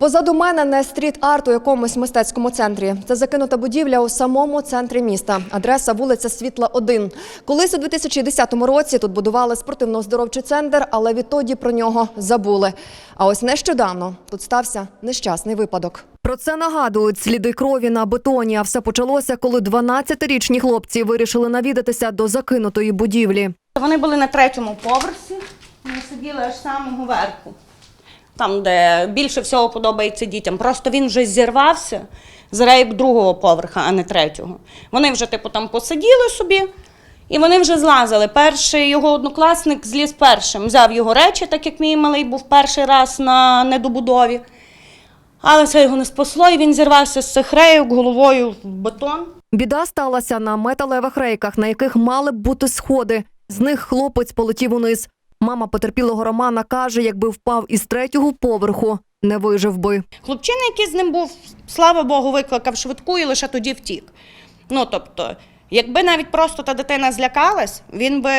Позаду мене не стріт-арт у якомусь мистецькому центрі. Це закинута будівля у самому центрі міста. Адреса вулиця Світла 1. Колись у 2010 році тут будували спортивно-оздоровчий центр, але відтоді про нього забули. А ось нещодавно тут стався нещасний випадок. Про це нагадують сліди крові на бетоні. А все почалося, коли 12-річні хлопці вирішили навідатися до закинутої будівлі. Вони були на третьому поверсі, вони сиділи аж самого верху. Там, де більше всього подобається дітям. Просто він вже зірвався з рейк другого поверха, а не третього. Вони вже, типу, там посиділи собі, і вони вже злазили. Перший його однокласник зліз першим, взяв його речі, так як мій малий був перший раз на недобудові. Але це його не спасло, і він зірвався з цих рейок головою в бетон. Біда сталася на металевих рейках, на яких мали б бути сходи. З них хлопець полетів униз. Мама потерпілого Романа каже, якби впав із третього поверху, не вижив би. Хлопчина, який з ним був, слава Богу, викликав швидку і лише тоді втік. Ну, тобто, якби навіть просто та дитина злякалась, він би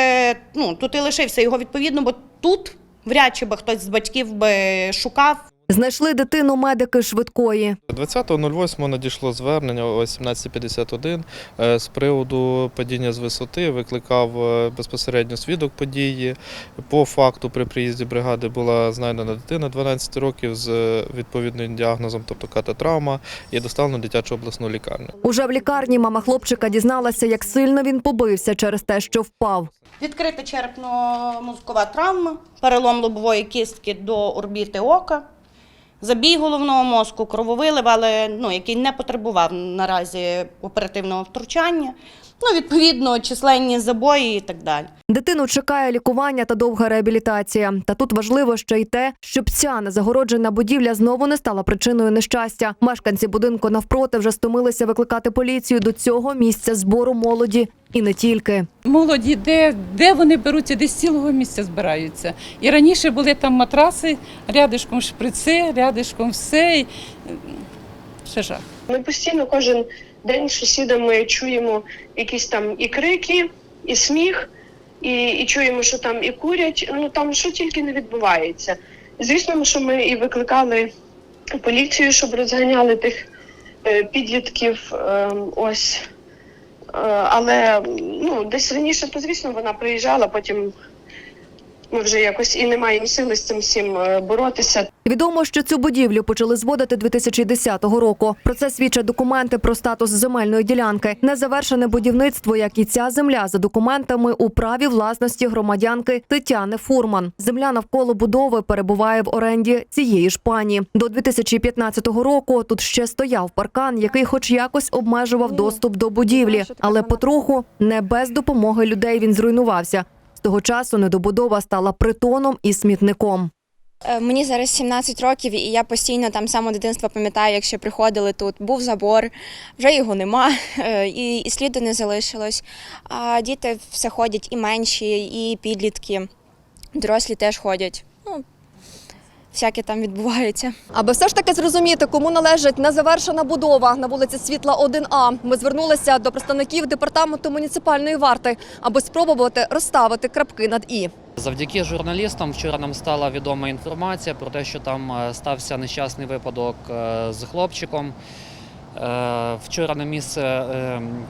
ну, тут і лишився його відповідно, бо тут вряд чи би хтось з батьків би шукав. Знайшли дитину медики швидкої. 20.08 надійшло звернення о 17.51 е, з приводу падіння з висоти. Викликав е, безпосередньо свідок події. По факту при приїзді бригади була знайдена дитина 12 років з е, відповідним діагнозом, тобто кататравма, і доставлено дитячу обласну лікарню. Уже в лікарні мама хлопчика дізналася, як сильно він побився через те, що впав. Відкрита черепно-мозкова травма, перелом лобової кістки до орбіти ока, забій головного мозку, крововилив, але ну, який не потребував наразі оперативного втручання. Ну, відповідно, численні забої і так далі. Дитину чекає лікування та довга реабілітація. Та тут важливо ще й те, щоб ця незагороджена будівля знову не стала причиною нещастя. Мешканці будинку навпроти вже стомилися викликати поліцію до цього місця збору молоді і не тільки. Молоді, де, де вони беруться, десь з цілого місця збираються. І раніше були там матраси, рядишком шприци, рядишком все. Жах. Ми постійно кожен день з сусідами чуємо якісь там і крики, і сміх, і, і чуємо, що там і курять. Ну там що тільки не відбувається. Звісно, що ми і викликали поліцію, щоб розганяли тих е, підлітків. Е, ось. Але ну, десь раніше, то звісно, вона приїжджала, потім ми вже якось і не маємо сили з цим всім е, боротися. Відомо, що цю будівлю почали зводити 2010 року. Про це свідчать документи про статус земельної ділянки. Незавершене будівництво, як і ця земля, за документами у праві власності громадянки Тетяни Фурман. Земля навколо будови перебуває в оренді цієї ж пані. До 2015 року тут ще стояв паркан, який, хоч якось, обмежував доступ до будівлі, але потроху не без допомоги людей він зруйнувався. Того часу недобудова стала притоном і смітником. Е, Мені зараз 17 років, і я постійно там само дитинства пам'ятаю, якщо приходили тут, був забор, вже його нема, е, і, і сліду не залишилось. А діти все ходять і менші, і підлітки, дорослі теж ходять. Ну, всяке там відбувається. Аби все ж таки зрозуміти, кому належить незавершена будова на вулиці Світла 1А, ми звернулися до представників департаменту муніципальної варти, аби спробувати розставити крапки над і. Завдяки журналістам вчора нам стала відома інформація про те, що там е, стався нещасний випадок е, з хлопчиком. Е, Вчора на місце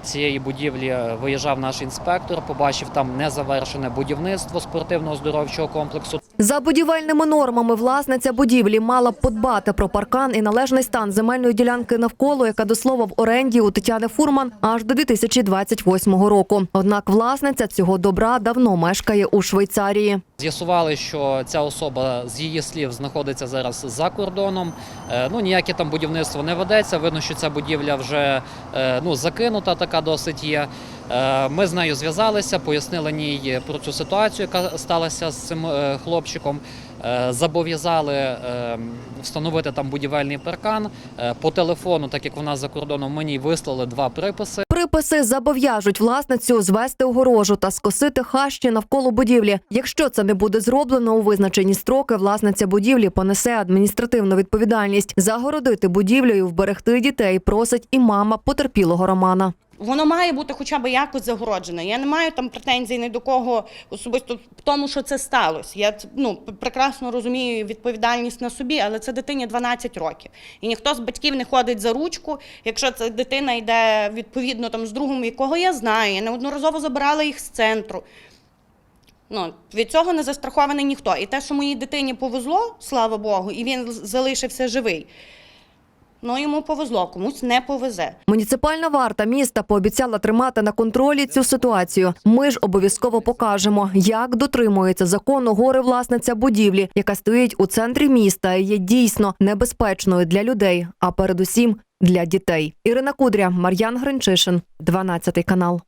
цієї будівлі виїжджав наш інспектор, побачив там незавершене будівництво спортивно-оздоровчого комплексу. За будівельними нормами власниця будівлі мала б подбати про паркан і належний стан земельної ділянки навколо, яка до слова в оренді у Тетяни Фурман аж до 2028 року. Однак власниця цього добра давно мешкає у Швейцарії. З'ясували, що ця особа з її слів знаходиться зараз за кордоном. Е, Ну ніяке там будівництво не ведеться. Видно, що ця будівля вже е, ну закинута, така досить є. Е, Ми з нею зв'язалися, пояснили їй про цю ситуацію, яка сталася з цим е, хлопчиком. Е, Зобов'язали е, встановити там будівельний паркан. Е, По телефону, так як вона за кордоном, мені вислали два приписи. Приписи зобов'яжуть власницю звести огорожу та скосити хащі навколо будівлі. Якщо це не буде зроблено у визначені строки, власниця будівлі понесе адміністративну відповідальність. Загородити будівлю вберегти дітей просить і мама потерпілого Романа. Воно має бути хоча б якось загороджене. Я не маю там претензій ні до кого особисто в тому, що це сталося. Я ну, прекрасно розумію відповідальність на собі, але це дитині 12 років. І ніхто з батьків не ходить за ручку, якщо ця дитина йде відповідно там з другом, якого я знаю. Я неодноразово забирала їх з центру. Ну, від цього не застрахований ніхто. І те, що моїй дитині повезло, слава Богу, і він залишився живий. Ну, йому повезло, комусь не повезе. Муніципальна варта міста пообіцяла тримати на контролі цю ситуацію. Ми ж обов'язково покажемо, як дотримується закону горе власниця будівлі, яка стоїть у центрі міста і є дійсно небезпечною для людей, а передусім для дітей. Ірина Кудря, Мар'ян Гринчишин, 12 канал.